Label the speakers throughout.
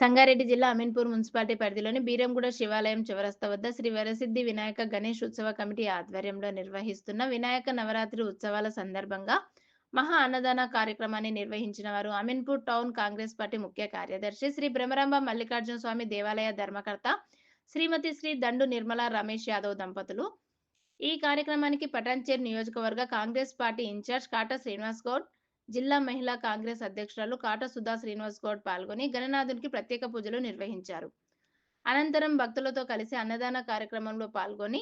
Speaker 1: సంగారెడ్డి జిల్లా అమీన్పూర్ మున్సిపాలిటీ పరిధిలోని బీరంగూడ శివాలయం చివరస్త వద్ద శ్రీ వరసిద్ధి వినాయక గణేష్ ఉత్సవ కమిటీ ఆధ్వర్యంలో నిర్వహిస్తున్న వినాయక నవరాత్రి ఉత్సవాల సందర్భంగా మహా అన్నదాన కార్యక్రమాన్ని నిర్వహించిన వారు అమీన్పూర్ టౌన్ కాంగ్రెస్ పార్టీ ముఖ్య కార్యదర్శి శ్రీ భ్రమరాంబ మల్లికార్జున స్వామి దేవాలయ ధర్మకర్త శ్రీమతి శ్రీ దండు నిర్మల రమేష్ యాదవ్ దంపతులు. ఈ కార్యక్రమానికి పటాన్చేర్ నియోజకవర్గ కాంగ్రెస్ పార్టీ ఇన్ఛార్జ్ కాటా శ్రీనివాస్ గౌడ్ జిల్లా మహిళా కాంగ్రెస్ అధ్యక్షురాలు కాట సుధా శ్రీనివాస్ గౌడ్ పాల్గొని గణనాథునికి ప్రత్యేక పూజలు నిర్వహించారు. అనంతరం భక్తులతో కలిసి అన్నదాన కార్యక్రమంలో పాల్గొని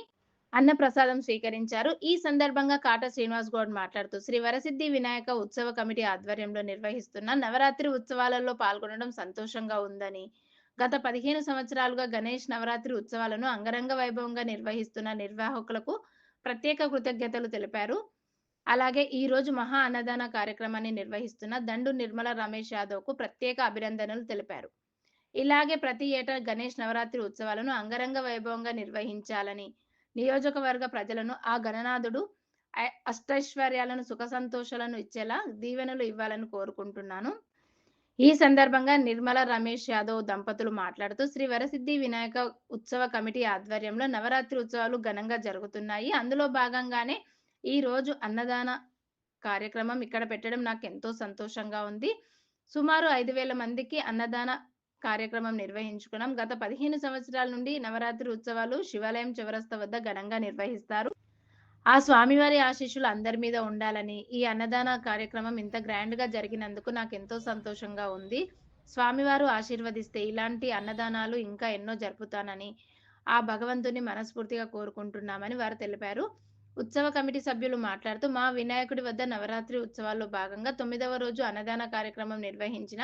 Speaker 1: అన్న ప్రసాదం స్వీకరించారు. ఈ సందర్భంగా కాట శ్రీనివాస్ గౌడ్ మాట్లాడుతూ శ్రీ వరసిద్ధి వినాయక ఉత్సవ కమిటీ ఆధ్వర్యంలో నిర్వహిస్తున్న నవరాత్రి ఉత్సవాలలో పాల్గొనడం సంతోషంగా ఉందని గత పదిహేను సంవత్సరాలుగా గణేష్ నవరాత్రి ఉత్సవాలను అంగరంగ వైభవంగా నిర్వహిస్తున్న నిర్వాహకులకు ప్రత్యేక కృతజ్ఞతలు తెలిపారు. అలాగే ఈ రోజు మహా అన్నదాన కార్యక్రమాన్ని నిర్వహిస్తున్న దండు నిర్మల రమేష్ యాదవ్కు ప్రత్యేక అభినందనలు తెలిపారు. ఇలాగే ప్రతి ఏటా గణేష్ నవరాత్రి ఉత్సవాలను అంగరంగ వైభవంగా నిర్వహించాలని నియోజకవర్గ ప్రజలను ఆ గణనాథుడు అష్టైశ్వర్యాలను సుఖ సంతోషాలను ఇచ్చేలా దీవెనలు ఇవ్వాలని కోరుకుంటున్నాను. ఈ సందర్భంగా నిర్మల రమేష్ యాదవ్ దంపతులు మాట్లాడుతూ శ్రీ వరసిద్ధి వినాయక ఉత్సవ కమిటీ ఆధ్వర్యంలో నవరాత్రి ఉత్సవాలు ఘనంగా జరుగుతున్నాయి. అందులో భాగంగానే ఈ రోజు అన్నదాన కార్యక్రమం ఇక్కడ పెట్టడం నాకు ఎంతో సంతోషంగా ఉంది. సుమారు ఐదు వేల మందికి అన్నదాన కార్యక్రమం నిర్వహించుకున్నాం. గత పదిహేను సంవత్సరాల నుండి నవరాత్రి ఉత్సవాలు శివాలయం చివరస్త వద్ద ఘనంగా నిర్వహిస్తారు. ఆ స్వామివారి ఆశీస్సులు అందరి మీద ఉండాలని ఈ అన్నదాన కార్యక్రమం ఇంత గ్రాండ్గా జరిగినందుకు నాకు ఎంతో సంతోషంగా ఉంది. స్వామివారు ఆశీర్వదిస్తే ఇలాంటి అన్నదానాలు ఇంకా ఎన్నో జరుపుతానని ఆ భగవంతుని మనస్ఫూర్తిగా కోరుకుంటున్నామని వారు తెలిపారు. ఉత్సవ కమిటీ సభ్యులు మాట్లాడుతూ మా వినాయకుడి వద్ద నవరాత్రి ఉత్సవాల్లో భాగంగా తొమ్మిదవ రోజు అన్నదాన కార్యక్రమం నిర్వహించిన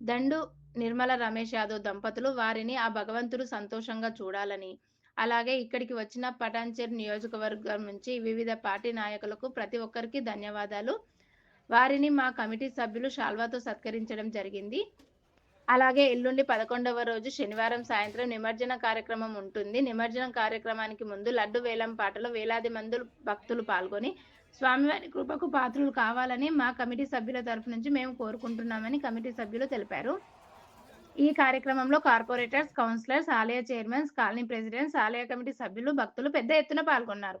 Speaker 1: దండు నిర్మల రమేష్ యాదవ్ దంపతులు వారిని ఆ భగవంతుడు సంతోషంగా చూడాలని అలాగే ఇక్కడికి వచ్చిన పటాన్చేర్ నియోజకవర్గం నుంచి వివిధ పార్టీ నాయకులకు ప్రతి ఒక్కరికి ధన్యవాదాలు. వారిని మా కమిటీ సభ్యులు షాల్వాతో సత్కరించడం జరిగింది. అలాగే ఎల్లుండి పదకొండవ రోజు శనివారం సాయంత్రం నిమజ్జన కార్యక్రమం ఉంటుంది. నిమజ్జనం కార్యక్రమానికి ముందు లడ్డు వేలం పాటలో వేలాది మంది భక్తులు పాల్గొని స్వామివారి కృపకు పాత్రులు కావాలని మా కమిటీ సభ్యుల తరపు నుంచి మేము కోరుకుంటున్నామని కమిటీ సభ్యులు తెలిపారు. ఈ కార్యక్రమంలో కార్పొరేటర్స్ కౌన్సిలర్స్ ఆలయ చైర్మన్స్ కాలనీ ప్రెసిడెంట్స్ ఆలయ కమిటీ సభ్యులు భక్తులు పెద్ద ఎత్తున పాల్గొన్నారు.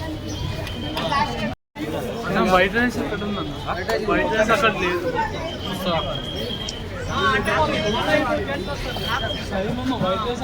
Speaker 2: వైట్ రైస్ ఎక్కడ ఉందన్న. వైట్ రైస్ అక్కడ లేదు. సో సరే మమ్మ వైట్ రైస్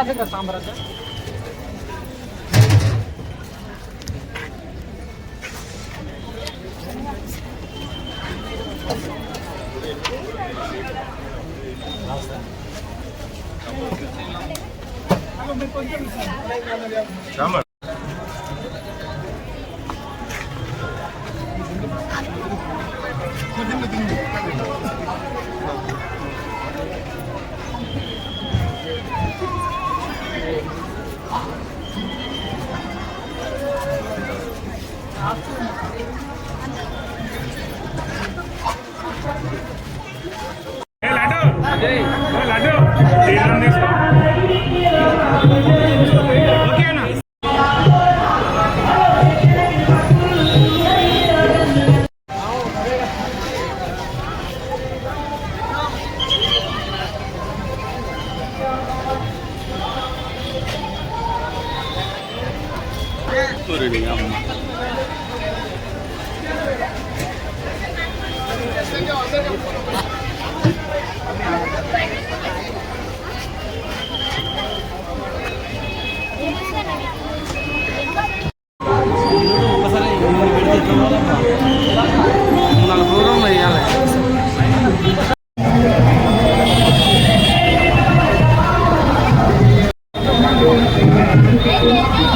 Speaker 2: ಬೇಕಾದ್ರೆ ಸಾಂಬಾರ ಸರ್ ಸಾಂಬಾರ್ 앞으로 సార్ సూర్యుడి అమ్మ నాకు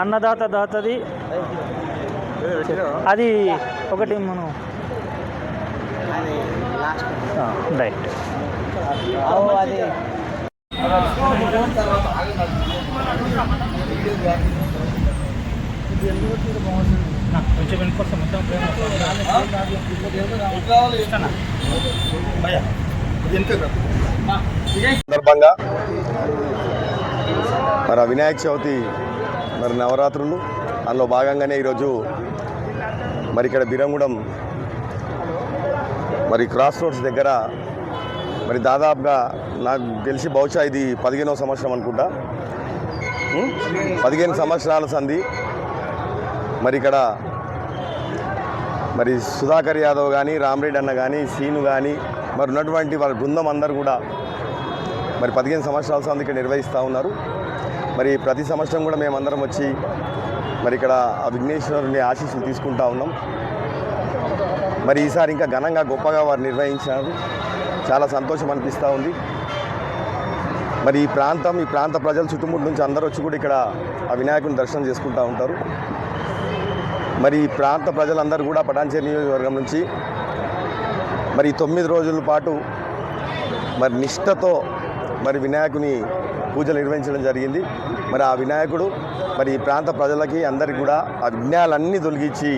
Speaker 3: అన్నదాత దాతది. అది ఒకటి మనం రైట్. కొంచెం మొత్తం
Speaker 4: సందర్భంగా మరి ఆ వినాయక చవితి మరి నవరాత్రులు అందులో భాగంగానే ఈరోజు మరి ఇక్కడ బిరంగూడెం మరి క్రాస్ రోడ్స్ దగ్గర మరి దాదాపుగా నాకు తెలిసి బహుశా ఇది పదిహేనవ సంవత్సరం అనుకుంటా. పదిహేను సంవత్సరాల సంధి. మరి ఇక్కడ మరి సుధాకర్ యాదవ్ కానీ రామరెడ్డి అన్న కానీ సీను కానీ మరి ఉన్నటువంటి వాళ్ళ బృందం అందరు కూడా మరి పదిహేను సంవత్సరాల సంది ఇక్కడ నిర్వహిస్తూ ఉన్నారు. మరి ప్రతి సంవత్సరం కూడా మేమందరం వచ్చి మరి ఇక్కడ ఆ విఘ్నేశ్వరుని ఆశీస్సులు తీసుకుంటా ఉన్నాం. మరి ఈసారి ఇంకా ఘనంగా గొప్పగా వారు నిర్వహించారు. చాలా సంతోషం అనిపిస్తూ ఉంది. మరి ఈ ప్రాంతం ఈ ప్రాంత ప్రజలు చుట్టుముట్టు నుంచి అందరూ వచ్చి కూడా ఇక్కడ ఆ వినాయకుని దర్శనం చేసుకుంటూ ఉంటారు. మరి ఈ ప్రాంత ప్రజలందరూ కూడా పటాన్చేరు నియోజకవర్గం నుంచి మరి తొమ్మిది రోజుల పాటు మరి నిష్ఠతో మరి వినాయకుని పూజలు నిర్వహించడం జరిగింది. మరి ఆ వినాయకుడు మరి ఈ ప్రాంత ప్రజలకి అందరికీ కూడా ఆ విఘ్నాలన్నీ తొలగించి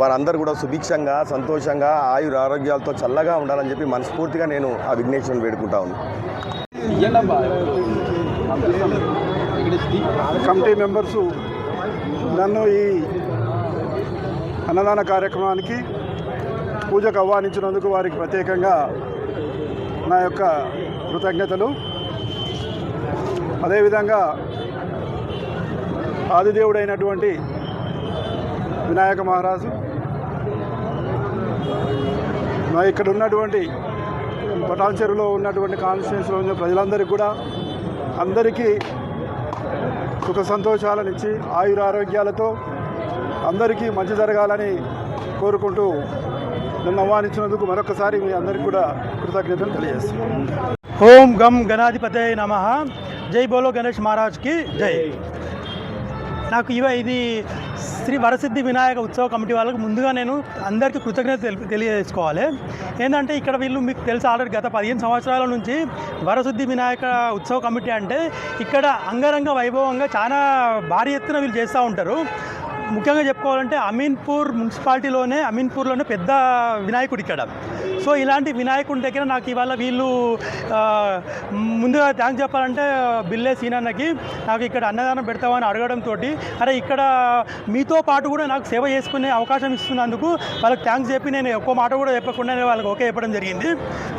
Speaker 4: వారందరూ కూడా సుభిక్షంగా సంతోషంగా ఆయుర ఆరోగ్యాలతో చల్లగా ఉండాలని చెప్పి మనస్ఫూర్తిగా నేను ఆ విఘ్నేశ్వరుని వేడుకుంటా ఉన్నాను.
Speaker 5: కమిటీ మెంబర్సు నన్ను ఈ అన్నదాన కార్యక్రమానికి పూజకు ఆహ్వానించినందుకు వారికి ప్రత్యేకంగా నా యొక్క కృతజ్ఞతలు. అదేవిధంగా ఆదిదేవుడైనటువంటి వినాయక మహారాజు మా ఇక్కడ ఉన్నటువంటి పటాన్ చెరువులో ఉన్నటువంటి కాన్స్టిట్యూన్సీలో ఉన్న ప్రజలందరికీ కూడా అందరికీ సుఖ సంతోషాలనిచ్చి ఆయుర ఆరోగ్యాలతో అందరికీ మంచి జరగాలని కోరుకుంటూ నన్ను ఆహ్వానించినందుకు మరొకసారి మీ అందరికీ కూడా కృతజ్ఞతలు తెలియజేస్తున్నాను.
Speaker 3: ఓం గం గణాధిపతే నమ. జై బోలో గణేష్ మహారాజ్కి జై. నాకు ఇవ ఇది శ్రీ వరసిద్ధి వినాయక ఉత్సవ కమిటీ వాళ్ళకి ముందుగా నేను అందరికీ కృతజ్ఞత తెలి- తెలియజేసుకోవాలి. ఏంటంటే ఇక్కడ వీళ్ళు మీకు తెలుసు ఆల్రెడీ గత పదిహేను సంవత్సరాల నుంచి వరసిద్ధి వినాయక ఉత్సవ కమిటీ అంటే ఇక్కడ అంగరంగ వైభవంగా చాలా భారీ ఎత్తున వీళ్ళు చేస్తూ ఉంటారు. ముఖ్యంగా చెప్పుకోవాలంటే అమీన్పూర్ మున్సిపాలిటీలోనే అమీన్పూర్లోనే పెద్ద వినాయకుడు ఇక్కడ సో ఇలాంటి వినాయకుడి దగ్గర నాకు ఇవాళ వీళ్ళు ముందుగా థ్యాంక్స్ చెప్పాలంటే బిల్లే సీనన్నకి నాకు ఇక్కడ అన్నదానం పెడతామని అడగడంతో అరే ఇక్కడ మీతో పాటు కూడా నాకు సేవ చేసుకునే అవకాశం ఇస్తున్నందుకు వాళ్ళకి థ్యాంక్స్ చెప్పి నేను ఒక్క మాట కూడా చెప్పకుండా వాళ్ళకి ఓకే చెప్పడం జరిగింది.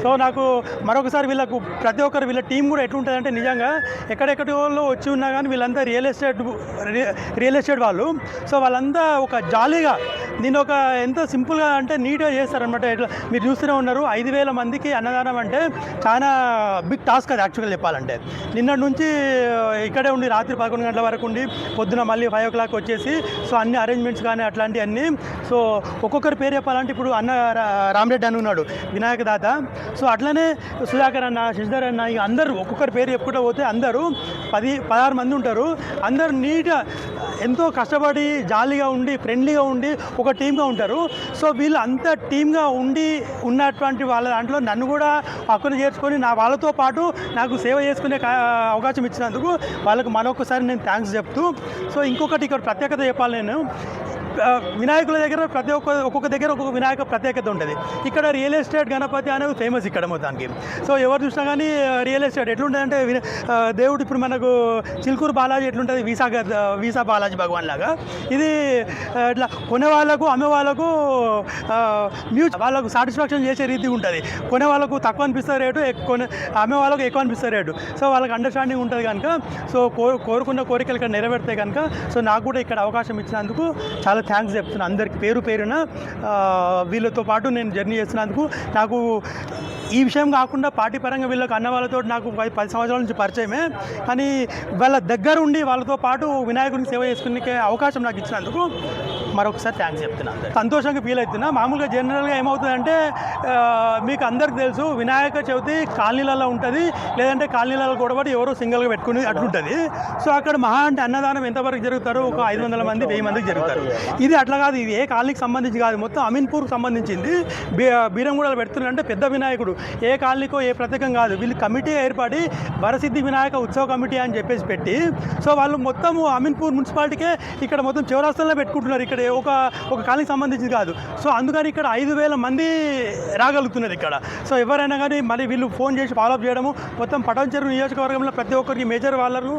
Speaker 3: సో నాకు మరొకసారి వీళ్ళకు ప్రతి ఒక్కరు వీళ్ళ టీం కూడా ఎట్లుంటుందంటే నిజంగా ఎక్కడెక్కడి వాళ్ళు వచ్చి ఉన్నా కానీ వీళ్ళంతా రియల్ ఎస్టేట్ రియల్ ఎస్టేట్ వాళ్ళు. సో వాళ్ళంతా ఒక జాలీగా నేను ఒక ఎంత సింపుల్గా అంటే నీట్గా చేస్తారనమాట ఇట్లా మీరు చూస్తూనే ఉన్నారు. ఐదు వేల మందికి అన్నదానం అంటే చాలా బిగ్ టాస్క్ అది యాక్చువల్గా చెప్పాలంటే. నిన్నటి నుంచి ఇక్కడే ఉండి రాత్రి పదకొండు గంటల వరకు ఉండి పొద్దున మళ్ళీ ఫైవ్ ఓ క్లాక్ వచ్చేసి సో అన్ని అరేంజ్మెంట్స్ కానీ అట్లాంటివన్నీ సో ఒక్కొక్కరి పేరు చెప్పాలంటే ఇప్పుడు అన్న రామరెడ్డి అని ఉన్నాడు వినాయక దాత. సో అట్లనే సుధాకర్ అన్న శశిధర్ అన్న ఇక అందరూ ఒక్కొక్కరి పేరు చెప్పుకుంటూ పోతే అందరూ పది పదహారు మంది ఉంటారు. అందరూ నీట్గా ఎంతో కష్టపడి జాలీగా ఉండి ఫ్రెండ్లీగా ఉండి ఒక టీమ్గా ఉంటారు. సో వీళ్ళు అంత టీమ్గా ఉండి ఉన్న ఉన్నటువంటి వాళ్ళ దాంట్లో నన్ను కూడా హక్కును చేర్చుకొని నా వాళ్ళతో పాటు నాకు సేవ చేసుకునే అవకాశం ఇచ్చినందుకు వాళ్ళకు మరొకసారి నేను థ్యాంక్స్ చెప్తూ సో ఇంకొకటి ఇక్కడ ప్రత్యేకత చెప్పాలి నేను. వినాయకుల దగ్గర ప్రతి ఒక్క ఒక్కొక్క దగ్గర ఒక్కొక్క వినాయక ప్రత్యేకత ఉంటుంది. ఇక్కడ రియల్ ఎస్టేట్ గణపతి అనేది ఫేమస్ ఇక్కడ మొత్తానికి. సో ఎవరు చూసినా కానీ రియల్ ఎస్టేట్ ఎట్లుంటుందంటే దేవుడు ఇప్పుడు మనకు చిలుకూరు బాలాజీ ఎట్లుంటుంది వీసా వీసా బాలాజీ భగవాన్ లాగా. ఇది ఇట్లా కొనే వాళ్ళకు అమ్మే వాళ్ళకు మ్యూచ్ వాళ్ళకు సాటిస్ఫాక్షన్ చేసే రీతి ఉంటుంది. కొనే వాళ్ళకు తక్కువ అనిపిస్తే రేటు ఎక్కువ కొనే అమ్మే వాళ్ళకు ఎక్కువ అనిపిస్తే రేటు. సో వాళ్ళకి అండర్స్టాండింగ్ ఉంటుంది కనుక సో కో కోరుకున్న కోరికలు ఇక్కడ నెరవేర్తే కనుక సో నాకు కూడా ఇక్కడ అవకాశం ఇచ్చినందుకు చాలా థ్యాంక్స్ చెప్తున్నాను అందరికి. పేరు పేరున వీళ్ళతో పాటు నేను జర్నీ చేస్తున్నందుకు నాకు ఈ విషయం కాకుండా పార్టీ పరంగా వీళ్ళకి అన్న వాళ్ళతో నాకు పది పది సంవత్సరాల నుంచి పరిచయమే. కానీ వాళ్ళ దగ్గర ఉండి వాళ్ళతో పాటు వినాయకుడిని సేవ చేసుకునే అవకాశం నాకు ఇచ్చినందుకు మరొకసారి థ్యాంక్స్ చెప్తున్నాను అందరికీ. సంతోషంగా ఫీల్ అవుతున్నా. మామూలుగా జనరల్గా ఏమవుతుందంటే మీకు అందరికి తెలుసు వినాయక చవితి కాలనీలలో ఉంటుంది. లేదంటే కాలనీలలో కూడా ఎవరో సింగిల్గా పెట్టుకుని అట్లుంటుంది సో అక్కడ మహా అంటే అన్నదానం ఎంతవరకు జరుగుతారో ఒక ఐదు వందల మంది వెయ్యి మందికి జరుగుతారు. ఇది అట్లా కాదు ఇది ఏ కాలనీకి సంబంధించి కాదు. మొత్తం అమీన్పూర్కి సంబంధించింది. బీ బీరంగూడలో పెడుతున్నారంటే పెద్ద వినాయకుడు. ఏ కాలనీకో ఏ ప్రత్యేకం కాదు. వీళ్ళు కమిటీ ఏర్పడి వరసిద్ధి వినాయక ఉత్సవ కమిటీ అని చెప్పేసి పెట్టి సో వాళ్ళు మొత్తం అమీన్పూర్ మున్సిపాలిటీకే ఇక్కడ మొత్తం చౌరాస్తాలో పెట్టుకుంటున్నారు. ఇక్కడ ఒక ఒక కాలనీకి సంబంధించింది కాదు. సో అందుకని ఇక్కడ ఐదు వేల మంది రాగలుగుతున్నారు ఇక్కడ. సో ఎవరైనా కానీ మళ్ళీ వీళ్ళు ఫోన్ చేసి ఫాలోఅప్ చేయడము మొత్తం పటంచెరు నియోజకవర్గంలో ప్రతి ఒక్కరికి మేజర్ వాళ్ళను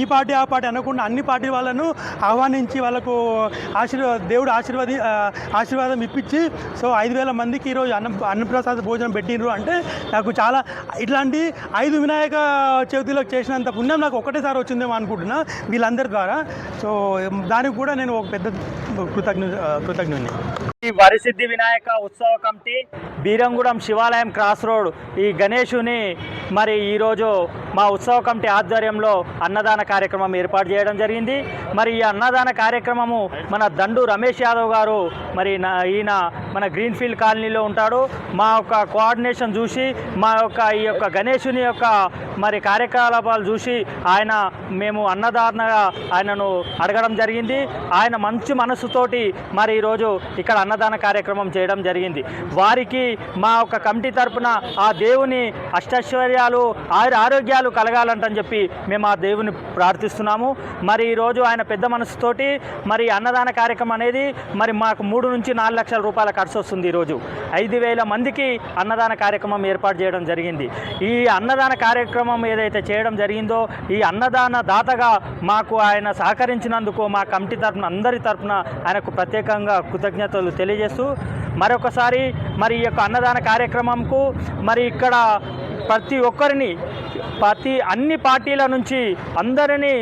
Speaker 3: ఈ పార్టీ ఆ పార్టీ అనకుండా అన్ని పార్టీ వాళ్ళను ఆహ్వానించి వాళ్ళకు ఆశీర్వాద దేవుడు ఆశీర్వాది ఆశీర్వాదం ఇప్పించి సో ఐదు వేల మందికి ఈరోజు అన్న అన్నప్రసాద భోజనం పెట్టిండ్రు అంటే నాకు చాలా ఇట్లాంటి ఐదు వినాయక చవితిలో చేసినంత పుణ్యం నాకు ఒకటేసారి వచ్చిందేమో అనుకుంటున్నా వీళ్ళందరి ద్వారా. సో దానికి కూడా నేను ఒక పెద్ద कृतज्ञ कृतज्ञ हुने
Speaker 6: ఈ వరిసిద్ధి వినాయక ఉత్సవ కమిటీ బీరంగూడెం శివాలయం క్రాస్ రోడ్ ఈ గణేషుని మరి ఈరోజు మా ఉత్సవ కమిటీ ఆధ్వర్యంలో అన్నదాన కార్యక్రమం ఏర్పాటు చేయడం జరిగింది. మరి ఈ అన్నదాన కార్యక్రమము మన దండు రమేష్ యాదవ్ గారు మరి నా ఈయన మన గ్రీన్ఫీల్డ్ కాలనీలో ఉంటాడు. మా యొక్క కోఆర్డినేషన్ చూసి మా యొక్క ఈ యొక్క గణేషుని యొక్క మరి కార్యకలాపాలు చూసి ఆయన మేము అన్నదానగా ఆయనను అడగడం జరిగింది. ఆయన మంచి మనసుతోటి మరి ఈరోజు ఇక్కడ అన్నదాన కార్యక్రమం చేయడం జరిగింది. వారికి మా యొక్క కమిటీ తరపున ఆ దేవుని అష్టైశ్వర్యాలు ఆయుర ఆరోగ్యాలు కలగాలంటని చెప్పి మేము ఆ దేవుని ప్రార్థిస్తున్నాము. మరి ఈరోజు ఆయన పెద్ద మనసుతోటి మరి అన్నదాన కార్యక్రమం అనేది మరి మాకు మూడు నుంచి నాలుగు లక్షల రూపాయల ఖర్చు వస్తుంది ఈరోజు ఐదు వేల మందికి అన్నదాన కార్యక్రమం ఏర్పాటు చేయడం జరిగింది. ఈ అన్నదాన కార్యక్రమం ఏదైతే చేయడం జరిగిందో ఈ అన్నదాన దాతగా మాకు ఆయన సహకరించినందుకు మా కమిటీ తరఫున అందరి తరఫున ఆయనకు ప్రత్యేకంగా కృతజ్ఞతలు తెలియజేస్తూ మరొకసారి మరి ఈ యొక్క అన్నదాన కార్యక్రమంకు మరి ఇక్కడ ప్రతి ఒక్కరిని ప్రతి అన్ని పార్టీల నుంచి అందరినీ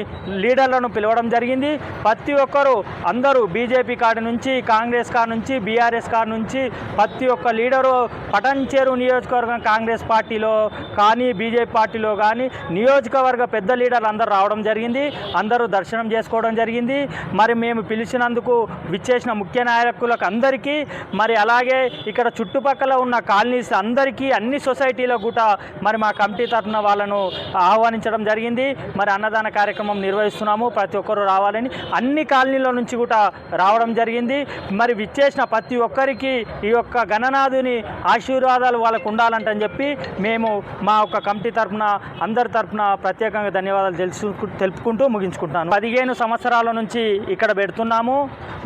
Speaker 6: లీడర్లను పిలవడం జరిగింది. ప్రతి ఒక్కరు అందరూ బీజేపీ కాడి నుంచి కాంగ్రెస్ కాడి నుంచి బీఆర్ఎస్ కాడి నుంచి ప్రతి ఒక్క లీడరు పటంచేరు నియోజకవర్గం కాంగ్రెస్ పార్టీలో కానీ బీజేపీ పార్టీలో కానీ నియోజకవర్గ పెద్ద లీడర్లు అందరూ రావడం జరిగింది. అందరూ దర్శనం చేసుకోవడం జరిగింది. మరి మేము పిలిచినందుకు విచ్చేసిన ముఖ్య నాయకులకు అందరికీ మరి అలాగే ఇక్కడ చుట్టుపక్కల ఉన్న కాలనీస్ అందరికీ అన్ని సొసైటీలో కూడా మరి మా కమిటీ తరఫున వాళ్ళను ఆహ్వానించడం జరిగింది. మరి అన్నదాన కార్యక్రమం నిర్వహిస్తున్నాము. ప్రతి ఒక్కరూ రావాలని అన్ని కాలనీల నుంచి కూడా రావడం జరిగింది. మరి విచ్చేసిన ప్రతి ఒక్కరికి ఈ యొక్క గణనాథుని ఆశీర్వాదాలు వాళ్ళకు ఉండాలంటని చెప్పి మేము మా యొక్క కమిటీ తరఫున అందరి తరఫున ప్రత్యేకంగా ధన్యవాదాలు తెలుసు తెలుపుకుంటూ ముగించుకుంటాను పదిహేను సంవత్సరాల నుంచి ఇక్కడ పెడుతున్నాము.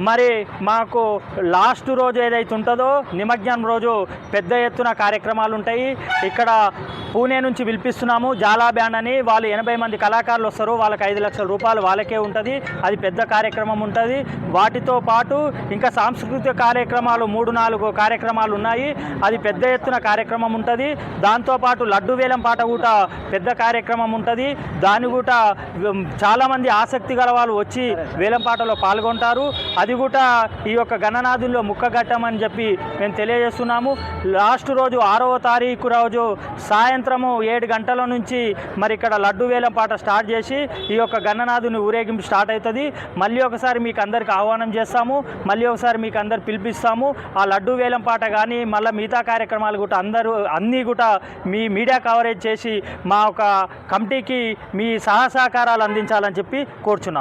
Speaker 6: మరి మాకు లాస్ట్ రోజు ఏదైతే ఉంటుందో నిమజ్ఞానం రోజు పెద్ద ఎత్తున కార్యక్రమాలు ఉంటాయి. ఇక్కడ పూణే నుంచి పిలిపిస్తున్నాము. జాలా బ్యాండ్ అని వాళ్ళు ఎనభై మంది కళాకారులు వస్తారు. వాళ్ళకి ఐదు లక్షల రూపాయలు వాళ్ళకే ఉంటుంది. అది పెద్ద కార్యక్రమం ఉంటుంది. వాటితో పాటు ఇంకా సాంస్కృతిక కార్యక్రమాలు మూడు నాలుగు కార్యక్రమాలు ఉన్నాయి. అది పెద్ద ఎత్తున కార్యక్రమం ఉంటుంది. దాంతోపాటు లడ్డు వేలం పాట కూడా పెద్ద కార్యక్రమం ఉంటుంది. దాని కూడా చాలామంది ఆసక్తి గల వాళ్ళు వచ్చి వేలం పాటలో పాల్గొంటారు. అది కూడా ఈ యొక్క గణనాథుల్లో ముక్కగట్టమని చెప్పి మేము తెలియజేస్తున్నాము. లాస్ట్ రోజు ఆరవ తారీఖు రోజు సాయంత్రము ఏడు గంటల నుంచి మరి ఇక్కడ లడ్డు వేలం పాట స్టార్ట్ చేసి ఈ యొక్క గణనాథుని ఊరేగింపు స్టార్ట్ అవుతుంది. మళ్ళీ ఒకసారి మీకు అందరికి ఆహ్వానం చేస్తాము. మళ్ళీ ఒకసారి మీకు అందరు పిలిపిస్తాము. ఆ లడ్డు వేలం పాట కానీ మళ్ళీ మిగతా కార్యక్రమాలు కూడా అందరూ అన్నీ కూడా మీ మీడియా కవరేజ్ చేసి మా ఒక కమిటీకి మీ సహసహకారాలు అందించాలని చెప్పి కోరుచున్నాను.